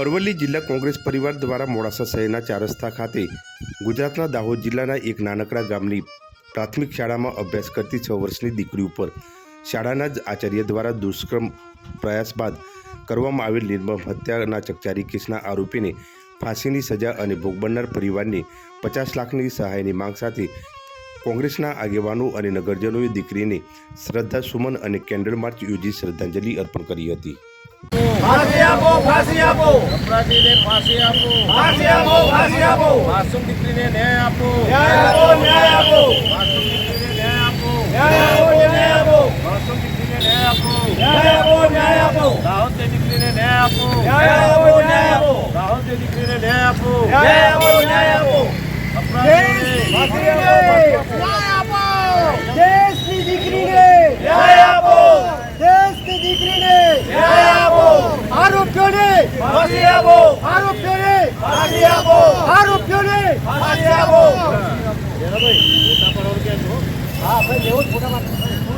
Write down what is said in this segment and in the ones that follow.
અરવલ્લી જિલ્લા કોંગ્રેસ પરિવાર દ્વારા મોડાસા શહેરના ચારસ્તા ખાતે ગુજરાતના દાહોદ જિલ્લાના એક નાનકડા ગામની પ્રાથમિક શાળામાં અભ્યાસ કરતી છ વર્ષની દીકરી ઉપર શાળાના જ આચાર્ય દ્વારા દુષ્કર્મ પ્રયાસ બાદ કરવામાં આવેલ નિર્મમ હત્યાના ચકચારી કેસના આરોપીને ફાંસીની સજા અને ભોગ બનનાર પરિવારને પચાસ લાખની સહાયની માંગ સાથે કોંગ્રેસના આગેવાનો અને નગરજનોએ દીકરીને શ્રદ્ધા સુમન અને કેન્ડલ માર્ચ યોજી શ્રદ્ધાંજલિ અર્પણ કરી હતી. ફાંસી આપો ફાંસી આપો અપરાધીને ફાંસી આપો ફાંસી આપો ફાંસી આપો માસૂમ દીકરીને ન્યાય આપો ન્યાય આપો ન્યાય આપો માસૂમ દીકરીને ન્યાય આપો ન્યાય આપો ન્યાય આપો માસૂમ દીકરીને ન્યાય આપો ન્યાય આપો ન્યાય આપો દાહોદની દીકરીને ન્યાય આપો ન્યાય આપો ન્યાય આપો દાહોદની દીકરીને ન્યાય આપો ન્યાય આપો ન્યાય આપો અપરાધીને દેશની દીકરીને ન્યાય આપો દેશની દીકરીને ન્યાય આપો આરોપીઓને ફાંસી આપો આરોપીઓને ફાંસી આપો આરોપીઓને ફાંસી આપો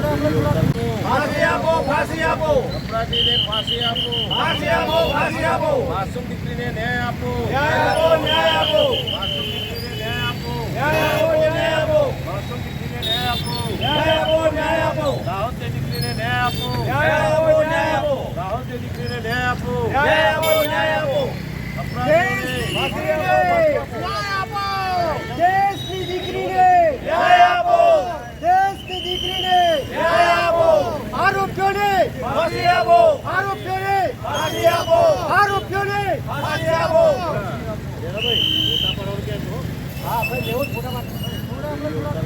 ફાંસી આપો ફાંસી આપો અપરાધીને ફાંસી આપો ફાંસી આપો ફાંસી આપો માસૂમ દીકરીને ન્યાય આપો ન્યાય આપો! ન્યાય આપો માસૂમ દીકરીને ન્યાય આપો! ન્યાય આપો ન્યાય આપો માસૂમ દીકરીને ન્યાય આપો! ન્યાય આપો ન્યાય આપો! દાહોદ દીકરીને ન્યાય આપો! ન્યાય ફાંસી આપો આરોપીઓને ફાંસી આપો આરોપીઓને ફાંસી આપો હા ભાઈ લેવું જ મોટા